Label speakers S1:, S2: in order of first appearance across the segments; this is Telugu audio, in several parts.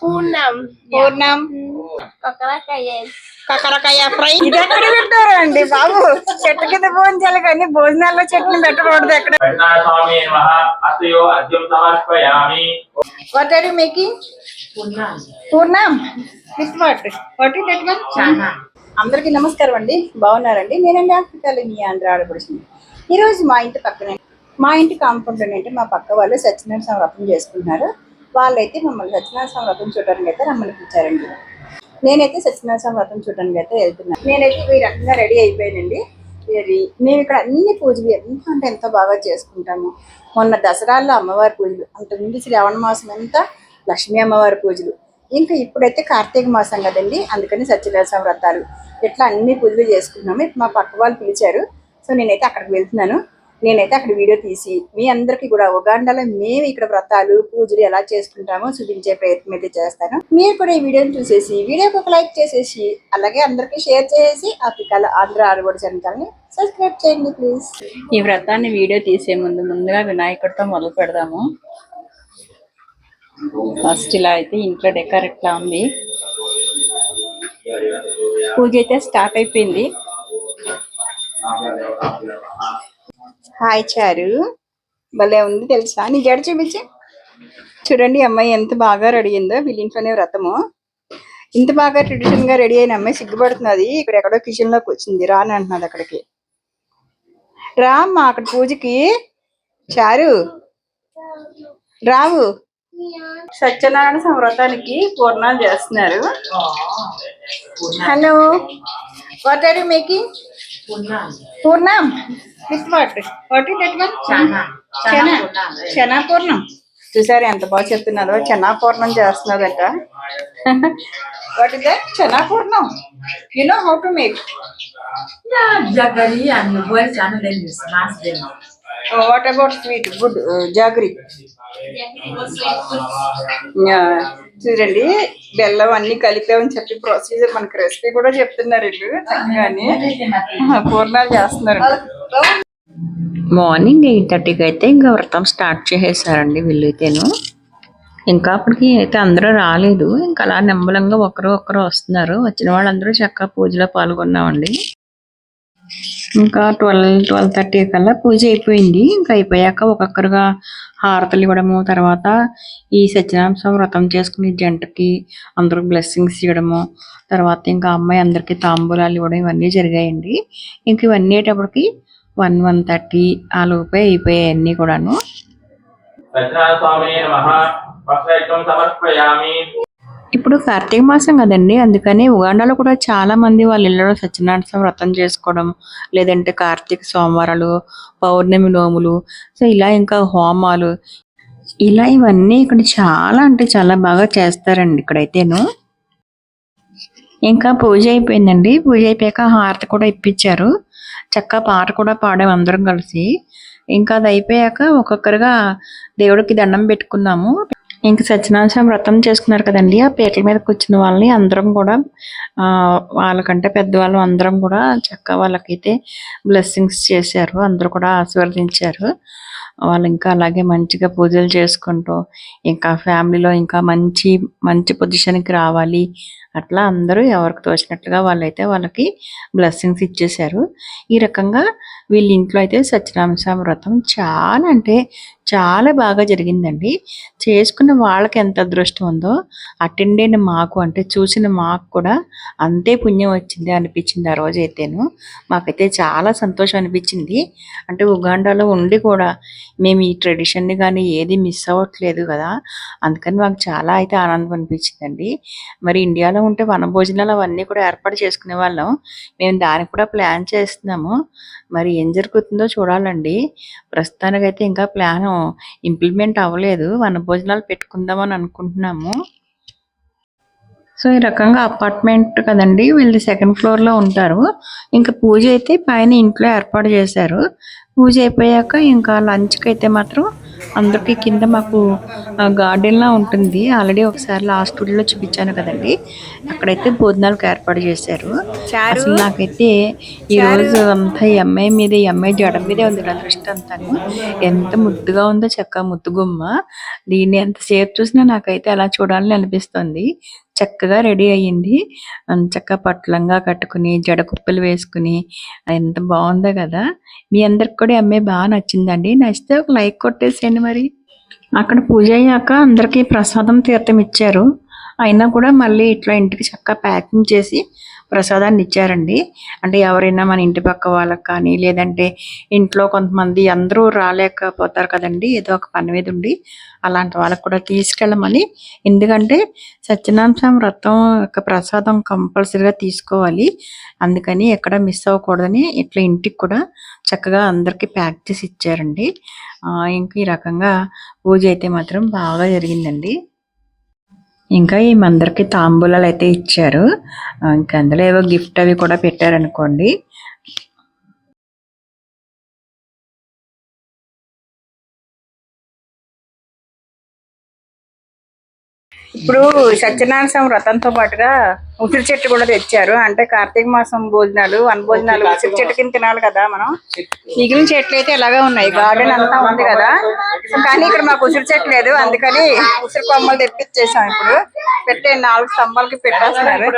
S1: పూర్ణం
S2: పూర్ణం. కాకరకాయ ఫ్రై. ఇది ఎక్కడ పెట్టారండి బాబు? చెట్టు కింద భోజనాలు కానీ భోజనాల్లో చెట్టుని పెట్టకూడదు ఎక్కడ. What are you making purnam. With what what is that one అందరికీ నమస్కారం అండి. బాగున్నారండి. నేనండి ఆఫ్రికాలో మీ ఆంధ్ర ఆడపడుతుంది ఈరోజు మా ఇంటి పక్కనే మా ఇంటి కాంపౌండ్ అంటే మా పక్క వాళ్ళు సత్యనారాయణ స్వామి వ్రతం చేసుకుంటున్నారు వాళ్ళైతే మమ్మల్ని సత్యనారాయణ స్వామి వ్రతం చూడడానికి అయితే రమ్మని పిలిచారండి. నేనైతే సత్యనారాయణ స్వామి వ్రతం చూడడానికి అయితే వెళ్తున్నాను. నేనైతే ఈ రకంగా రెడీ అయిపోయానండి. మేము ఇక్కడ అన్ని పూజలు ఎంత అంటే ఎంతో బాగా చేసుకుంటాము. మొన్న దసరాల్లో అమ్మవారి పూజలు అంతకుముందు శ్రావణ మాసం అంతా లక్ష్మీ అమ్మవారి పూజలు. ఇంకా ఇప్పుడైతే కార్తీక మాసం కదండి అందుకని సత్యనారాయణ వ్రతాలు. ఇట్లా అన్ని పూజలు చేసుకున్నాము. ఇప్పుడు మా పక్క వాళ్ళు పిలిచారు. సో నేనైతే అక్కడికి వెళ్తున్నాను. నేనైతే అక్కడ వీడియో తీసి మీ అందరికీ కూడా ఉగాండాలో మేము ఇక్కడ వ్రతాలు పూజలు ఎలా చేసుకుంటామో చూపించే ప్రయత్నం అయితే చేస్తాను. మీరు కూడా ఈ వీడియోని చూసేసి వీడియోకి ఒక లైక్ చేసేసి అలాగే అందరికీ షేర్ చేసేసి ఆఫ్రికాలో ఆంధ్ర ఆడబడి ఛానల్ని సబ్స్క్రైబ్ చేయండి ప్లీజ్. ఈ వ్రతాన్ని వీడియో తీసే ముందు ముందుగా వినాయకుడితో మొదలు పెడదాము. ఫస్ట్ ఇలా అయితే ఇంట్లో డెకర్ ఇట్లా ఉంది. పూజ అయితే స్టార్ట్ అయిపోయింది. హాయ్ చారు. భలే ఉంది తెలుసా? నీ జడ చూపించి? చూడండి అమ్మాయి ఎంత బాగా రెడీ అయిందో. వీళ్ళ ఇంట్లోనే వ్రతము. ఇంత బాగా ట్రెడిషన్గా రెడీ అయిన అమ్మాయి సిగ్గుపడుతున్నది ఇక్కడ ఎక్కడో కిచెన్లోకి వచ్చింది. రా అని అంటున్నది అక్కడికి. రా అమ్మా అక్కడ పూజకి. చారు. రావు. సత్యనారాయణ సంవ్రతానికి పూర్ణాలు చేస్తున్నారు. Hello. What are you making purnam with what what is that one chana chana పూర్ణం చూసారు ఎంత బాగా చెప్తున్నారో? చనా పూర్ణం చేస్తున్నదట what is that chana purnam you know how to make
S3: channel then you smash them.
S2: What about sweet good jaggery చూడండి బెల్లం అన్ని కలిపామని చెప్పి ప్రొసీజర్ మనకి రెసిపీ కూడా చెప్తున్నారు వీళ్ళు చక్కగాని. పూర్ణాలు చేస్తున్నారు. మార్నింగ్ ఎయిట్ థర్టీకి అయితే ఇంకా వ్రతం స్టార్ట్ చేసేసారండి వీళ్ళైతేను. ఇంకా అప్పటికి అయితే అందరూ రాలేదు. ఇంకా అలా నిమ్మలంగా ఒకరు ఒకరు వస్తున్నారు. వచ్చిన వాళ్ళందరూ చక్కగా పూజలో పాల్గొన్నామండి. ఇంకా ట్వెల్వ్ ట్వెల్వ్ థర్టీ కల్లా పూజ అయిపోయింది. ఇంకా అయిపోయాక ఒక్కొక్కరుగా హారతలు ఇవ్వడము తర్వాత ఈ సత్యనారాయణ వ్రతం చేసుకునే జంటకి అందరూ బ్లెస్సింగ్స్ ఇవ్వడము తర్వాత ఇంకా అమ్మాయి అందరికీ తాంబూలాలు ఇవ్వడం ఇవన్నీ జరిగాయండి. ఇంక ఇవన్నీ అయ్యేటప్పటికి వన్ వన్ థర్టీ ఆ లోపే అయిపోయాయి అన్నీ కూడాను. ఇప్పుడు కార్తీక మాసం కదండి అందుకని ఉగాండాలో కూడా చాలా మంది వాళ్ళ ఇళ్ళలో సత్యనారాయణ వ్రతం చేసుకోవడం లేదంటే కార్తీక సోమవారాలు పౌర్ణమి నోములు సో ఇలా ఇంకా హోమాలు ఇలా ఇవన్నీ ఇక్కడ చాలా అంటే చాలా బాగా చేస్తారండి ఇక్కడైతేను. ఇంకా పూజ అయిపోయిందండి పూజ అయిపోయాక హారతి కూడా ఇప్పించారు చక్కగా పాట కూడా పాడాము అందరం కలిసి. ఇంకా అది అయిపోయాక ఒక్కొక్కరుగా దేవుడికి దండం పెట్టుకున్నాము. ఇంక సత్యనారాయణ స్వామి వ్రతం చేసుకున్నారు కదండి. ఆ పీటల మీద కూర్చున్న వాళ్ళని అందరం కూడా వాళ్ళకంటే పెద్దవాళ్ళు అందరం కూడా చక్కగా వాళ్ళకైతే బ్లెస్సింగ్స్ చేశారు. అందరూ కూడా ఆశీర్వదించారు. వాళ్ళు ఇంకా అలాగే మంచిగా పూజలు చేసుకుంటూ ఇంకా ఫ్యామిలీలో ఇంకా మంచి మంచి పొజిషన్కి రావాలి. అట్లా అందరూ ఎవరికి తోచినట్లుగా వాళ్ళైతే వాళ్ళకి బ్లెస్సింగ్స్ ఇచ్చేశారు. ఈ రకంగా వీళ్ళ ఇంట్లో అయితే సత్యనామ వ్రతం చాలా అంటే చాలా బాగా జరిగిందండి. చేసుకున్న వాళ్ళకి ఎంత అదృష్టం ఉందో అటెండ్ అయిన మాకు అంటే చూసిన మాకు కూడా అంతే పుణ్యం వచ్చింది అనిపించింది ఆ రోజు అయితేను మాకైతే చాలా సంతోషం అనిపించింది. అంటే ఉగాండాలో ఉండి కూడా మేము ఈ ట్రెడిషన్ని కానీ ఏది మిస్ అవ్వట్లేదు కదా అందుకని మాకు చాలా అయితే ఆనందం అనిపించిందండి. మరి ఇండియాలో ఉంటే వనభోజనాలు అవన్నీ కూడా ఏర్పాటు చేసుకునే వాళ్ళం. మేము దానికి కూడా ప్లాన్ చేస్తున్నాము. మరి ఏం జరుగుతుందో చూడాలండి. ప్రస్తుతానికైతే ఇంకా ప్లాన్ ఇంప్లిమెంట్ అవ్వలేదు. వనభోజనాలు పెట్టుకుందామని అనుకుంటున్నాము. సో ఈ రకంగా అపార్ట్మెంట్ కదండి వీళ్ళు సెకండ్ ఫ్లోర్లో ఉంటారు. ఇంకా పూజ అయితే పైన ఇంట్లో ఏర్పాటు చేశారు. పూజ అయిపోయాక ఇంకా లంచ్కి అయితే మాత్రం అందరికీ కింద మాకు గార్డెన్ లా ఉంటుంది. ఆల్రెడీ ఒకసారి లాస్ట్ స్టూడియోలో చూపించాను కదండి. అక్కడైతే భోజనాలకు ఏర్పాటు చేశారు. అసలు నాకైతే ఈ రోజు అంతా ఈ అమ్మాయి మీద ఈ అమ్మాయి జడ మీదే ఉంది నా దృష్టి అంతాను ఎంత ముద్దుగా ఉందో చక్క ముద్దుగుమ్మ. దీన్ని ఎంతసేపు చూసినా నాకైతే అలా చూడాలని అనిపిస్తుంది. చక్కగా రెడీ అయ్యింది. చక్కగా పట్లంగా కట్టుకుని జడ కుప్పలు వేసుకుని ఎంత బాగుందో కదా. మీ అందరికి కూడా అమ్మాయి బాగా నచ్చిందండి. నచ్చితే ఒక లైక్ కొట్టేసేయండి మరి. అక్కడ పూజ అయ్యాక అందరికీ ప్రసాదం తీర్థం ఇచ్చారు. అయినా కూడా మళ్ళీ ఇట్లా ఇంటికి చక్కగా ప్యాకింగ్ చేసి ప్రసాదాన్ని ఇచ్చారండి. అంటే ఎవరైనా మన ఇంటి పక్క వాళ్ళకి కానీ లేదంటే ఇంట్లో కొంతమంది అందరూ రాలేకపోతారు కదండి. ఏదో ఒక పని మీద ఉండి అలాంటి వాళ్ళకి కూడా తీసుకెళ్ళమని. ఎందుకంటే సత్యనారాయణ వ్రతం యొక్క ప్రసాదం కంపల్సరీగా తీసుకోవాలి. అందుకని ఎక్కడ మిస్ అవ్వకూడదని ఇట్లా ఇంటికి కూడా చక్కగా అందరికి ప్యాక్ చేసి ఇచ్చారండి. ఇంకా ఈ రకంగా పూజ అయితే మాత్రం బాగా జరిగిందండి. ఇంకా ఈ మందరికి తాంబూలాలు అయితే ఇచ్చారు ఇంకా అందులో ఏవో గిఫ్ట్ అవి కూడా పెట్టారనుకోండి. ఇప్పుడు సత్యనారాయణ స్వామి వ్రతంతో పాటుగా ఉసిరి చెట్టు కూడా తెచ్చారు. అంటే కార్తీక మాసం భోజనాలు వన్ భోజనాలు ఉసిరి చెట్టు కింద తినాలి కదా మనం. మిగిలిన చెట్లు అయితే ఎలాగే ఉన్నాయి. గార్డెన్ అంతా ఉంది కదా. కానీ ఇక్కడ మాకు ఉసిరి చెట్టు లేదు. అందుకని ఉసిరి కొమ్మలు తెప్పించేసాం ఇప్పుడు. పెట్టే నాలుగు స్తంభాలకి పెట్టేస్తున్నారు.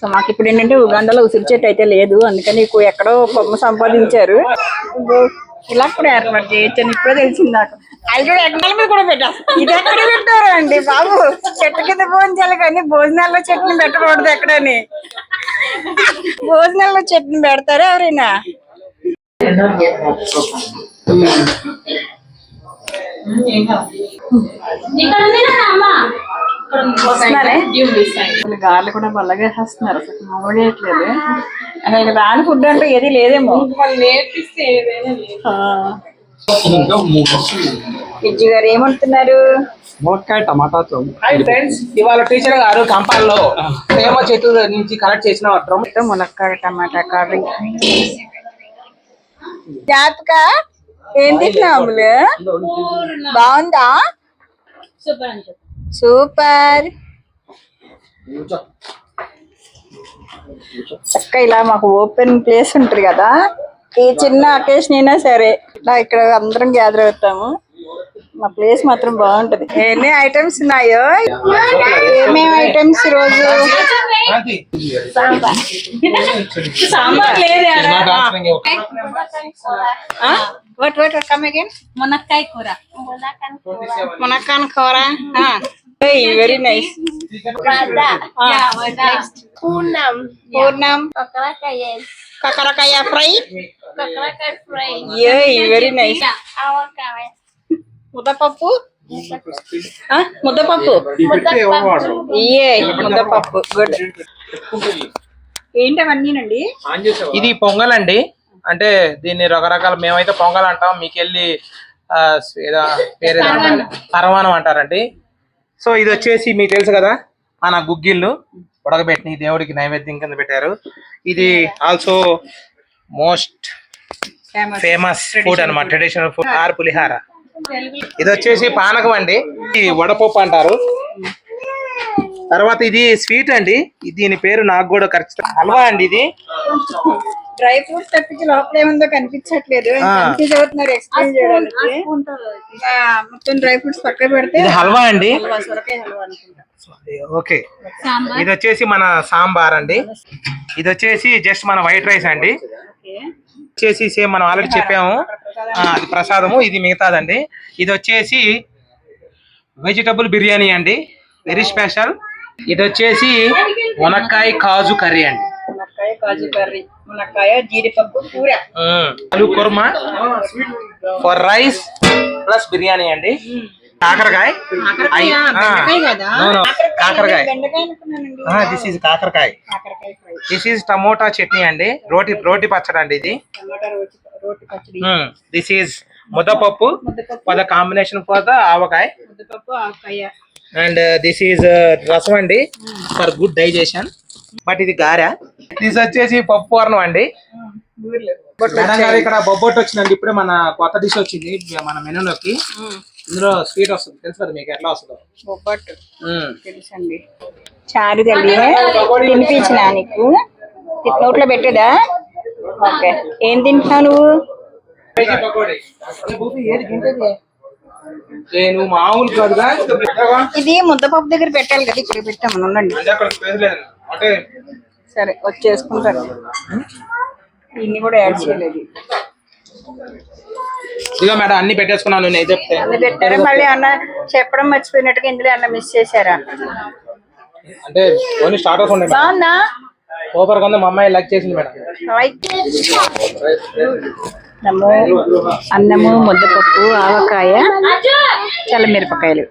S2: సో మాకు ఇప్పుడు ఏంటంటే ఉగాండాలో ఉసిరి చెట్టు అయితే లేదు. అందుకని ఎక్కడో కొమ్మ సంపాదించారు. ఇలా కూడా ఏర్పాటు చేయొచ్చు అని ఇప్పుడే తెలిసింది నాకు అది కూడా ఎక్కడాల మీద కూడా పెట్టారు ఇది ఎక్కడ పెట్టారు అండి బాబు? చెట్టు కింద భోజనాలు కానీ భోజనాల్లో చెట్టుని పెట్టకూడదు ఎక్కడని. భోజనాల్లో చెట్టుని పెడతారా ఎవరైనా? వస్తున్నారే వీళ్ళు గార్లు కూడా బల్లగా వేసేస్తున్నారు అసలు మామూలు చేయట్లేదు అసలు రాని ఫుడ్ అంటే ఏది లేదేమో. విజ్జు గారు ఏమంటున్నారు?
S4: మునక్కాయ టమాటాతో
S5: హాయ్ ఫ్రెండ్స్ ఇవాళ టీచర్ గారు కంపాల్లో ప్రేమ చెట్టు నుంచి కలెక్ట్ చేసిన డ్రమ్.
S2: మునక్కాయ టమాటా కర్రీ. జాతక ఏం తిన్నాములు బాగుందా? సూపర్. చక్క ఇలా మాకు ఓపెన్ ప్లేస్ ఉంటుంది కదా. ఈ చిన్న అకేషన్ అయినా సరే ఇలా ఇక్కడ అందరం గ్యాదర్ అవుతాము. మా ప్లేస్ మాత్రం బాగుంటది. ఎన్ని ఐటమ్స్ ఉన్నాయో? ఏమేమి ఐటమ్స్ రోజు సాంబార్ లేదు వాట్ వాట్ కమ్ అగైన్
S3: మునక్కాయ కూర.
S2: మునక్కాన్ కూర. వెరీ నైస్
S1: పూర్ణం
S2: పూర్ణం
S1: కాకరకాయ
S2: కాకరకాయ ఫ్రై
S1: కాకరకాయ ఫ్రై
S2: వెరీ నైస్
S1: ఆవకాయ
S2: ముద్దపప్పు ముద్దపప్పు ఏ ముద్దపప్పు గుడ్ ఏంటవన్నీనండి?
S5: ఇది పొంగల్ అండి అంటే దీన్ని రకరకాల మేమైతే పొంగల్ అంటాం మీకు వెళ్ళి ఆ, ఏదో పేరు. పరమాణం అంటారండి. సో ఇది వచ్చేసి మీకు తెలుసు కదా మన గుగ్గిళ్ళు ఉడకబెట్టి దేవుడికి నైవేద్యం కింద పెట్టారు. ఇది ఆల్సో మోస్ట్ ఫేమస్ ఫుడ్ అన్నమాట. Traditional food or pulihora. ఇది వచ్చేసి పానకం అండి. ఇది వడపప్పు అంటారు. తర్వాత ఇది స్వీట్ అండి. దీని పేరు నాకు కూడా ఖచ్చితంగా హల్వా అండి ఇది.
S2: డ్రై ఫ్రూట్స్ తప్పించి లోపల ఏముందో కనిపించట్లేదు. కన్ఫ్యూజ్ అవుతున్నారు ఎక్స్ప్లెయిన్ చేయడానికి. మొత్తం డ్రై ఫ్రూట్స్ పక్కన పెడితే
S5: ఇది హల్వా అండి?
S2: హల్వా, సొరకాయ హల్వా అనుకుంటా.
S5: ఓకే. ఇది వచ్చేసి మన సాంబార్ అండి. ఇది వచ్చేసి జస్ట్ మన వైట్ రైస్ అండి. వచ్చేసి సేమ్ మనం ఆల్రెడీ చెప్పాము. ఆ, అది ప్రసాదము ఇది మిగతాదండి. ఇది వచ్చేసి వెజిటబుల్ బిర్యానీ అండి. వెరీ స్పెషల్ ఇది వచ్చేసి మునక్కాయ కాజు కర్రీ అండి.
S2: మునక్కాయ కాజు కర్రీ మునక్కాయ జీడిపప్పు కూర.
S5: Aloo kurma for rice plus biryani అండి. కాకరకాయ.
S2: కాకరకాయ,
S5: దిస్ ఈజ్ కాకరకాయ దిస్ ఈజ్ టమోటా చట్నీ అండి. రోటి రోటి పచ్చడి అండి ఇది. This is muddapappu. For the combination for the avakaya.
S2: ముద్దపప్పు ఆవకాయ.
S5: అండ్ దిస్ ఈజ్ రసం అండి. ఫర్ గుడ్ డైజెషన్ బట్ ఇది గారె? దిస్ వచ్చేసి పప్పు అన్నం అండి. ఇక్కడ బొబ్బొట్టు వచ్చిందండి. ఇప్పుడే మన కొత్త డిష్ వచ్చింది. మన మెనూలోకి. ఇందులో స్వీట్ వస్తుంది. తెలుసు కదా మీకు ఎట్లా వస్తుందో?
S2: బొబ్బట్టు. తెలుసండి. చారు తల్లి తినిపించిన నీకు? ఇది నోట్లో పెట్టేదా? ఓకే. ఏం తింటున్నావు నువ్వు?
S5: వెజ్ పకోడీ. ఏ బూబీ, ఏది తింటేది? ఏ నువ్వు మామూలు కాదుగా?
S2: ఇది ముద్దపప్పు దగ్గర పెట్టాలి కదా. ఇక్కడ పెట్టాము. ఉండండి. సరే వచ్చేసుకుంటారు ఇన్ని కూడా యాడ్ చేయలేదు.
S5: ఇదిగో మేడం అన్ని పెట్టేసుకున్నాను నేను చెప్తే?
S2: అన్ని పెట్టారు మళ్ళీ అన్న చెప్పడం మర్చిపోయినట్టుగా ఇందులో అన్న మిస్ చేశారా?
S5: అంటే ఓన్లీ స్టార్టర్స్ ఉండే మేడం.
S2: బాగుందా?
S5: సూపర్గా ఉంది మా అమ్మాయి లైక్ చేసింది మేడం.
S2: లైక్ అన్నము అన్నము ముద్దపప్పు ఆవకాయ చల్లమిరపకాయలు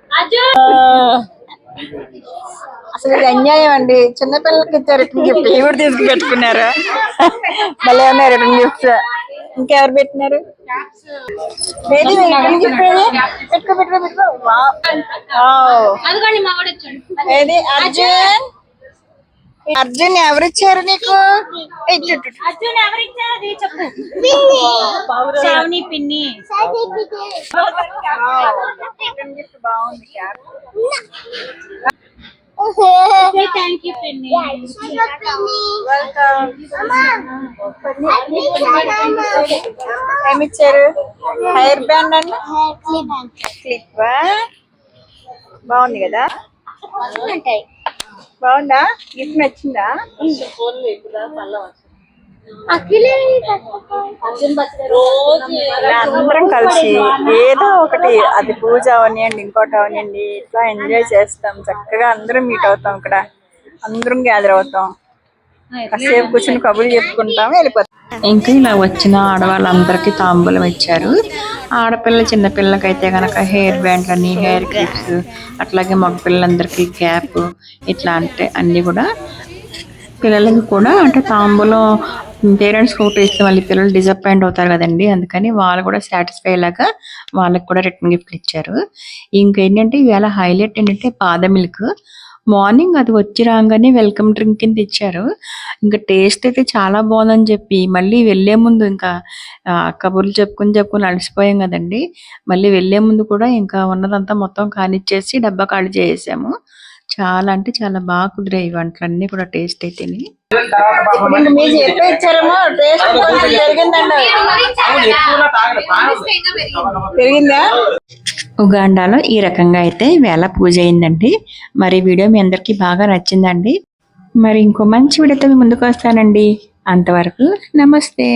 S2: అసలు ఇది అన్యాయం అండి. చిన్నపిల్లలకి ఇచ్చారు రిటర్న్ గిఫ్ట్ ఎవరు తీసుకు పెట్టుకున్నారా మళ్ళీ ఏమన్నా రిటర్న్ గిఫ్ట్ ఇంకెవరు పెట్టినారు? రిటర్న్ గిఫ్ట్ పెట్టుకో పెట్టుకో పెట్టుకో. ఏది? అర్జున్? అర్జున్ ఎవరు ఇచ్చారు నీకు.
S1: అర్జున్ ఎవరిచ్చారు? అది చెప్పు. శ్రావణి పిన్ని. థ్యాంక్ యూ పిన్ని
S2: ఏమి ఇచ్చారు హెయిర్ బ్యాండ్ అండి క్లిప్ బాగుంది కదా? బాగుందా? గిఫ్ట్ నచ్చిందా? అందరం కలిసి ఏదో ఒకటి అది పూజ అవనియండి ఇంకోటి అవనియండి ఇట్లా ఎంజాయ్ చేస్తాం. చక్కగా అందరం మీట్ అవుతాం ఇక్కడ. అందరం గ్యాదర్ అవుతాం. కాసేపు కూర్చొని కబుర్లు చెప్పుకుంటాం వెళ్ళిపోతాం. ఇంకా ఇలా వచ్చిన ఆడవాళ్ళందరికీ తాంబూలం ఇచ్చారు. ఆడపిల్ల చిన్నపిల్లకైతే గనక హెయిర్ బ్యాండ్ అని హెయిర్ క్లిప్స్ అట్లాగే మగ పిల్లలందరికీ క్యాప్ ఇట్లా అంటే అన్ని కూడా పిల్లలకి కూడా అంటే తాంబూలం పేరెంట్స్ ఫోటో ఇస్తే మళ్ళీ పిల్లలు డిసప్పాయింట్ అవుతారు కదండి. అందుకని వాళ్ళు కూడా సాటిస్ఫై అయ్యేలాగా వాళ్ళకి కూడా రిటర్న్ గిఫ్ట్ ఇచ్చారు. ఇంకేంటంటే ఇవాళ హైలైట్ ఏంటంటే పాద మిల్క్. మార్నింగ్ అది వచ్చి రాగానే వెల్కమ్ డ్రింక్ కింద ఇచ్చారు. ఇంకా టేస్ట్ అయితే చాలా బాగుందని చెప్పి మళ్ళీ వెళ్ళే ముందు ఇంకా కబుర్లు చెప్పుకుని చెప్పుకుని అలసిపోయాం కదండి. మళ్ళీ వెళ్ళే ముందు కూడా ఇంకా ఉన్నదంతా మొత్తం కానిచ్చేసి డబ్బా ఖాళీ చేసేసాము. చాలా అంటే చాలా బాగా కుదిరాయి వంటలన్నీ కూడా టేస్ట్ అయితే ఉగాండాలో ఈ రకంగా అయితే వేళ పూజ అయిందండి. మరి వీడియో మీ అందరికీ బాగా నచ్చిందండి. మరి ఇంకో మంచి వీడియోతో మీ ముందుకు వస్తానండి. అంతవరకు నమస్తే.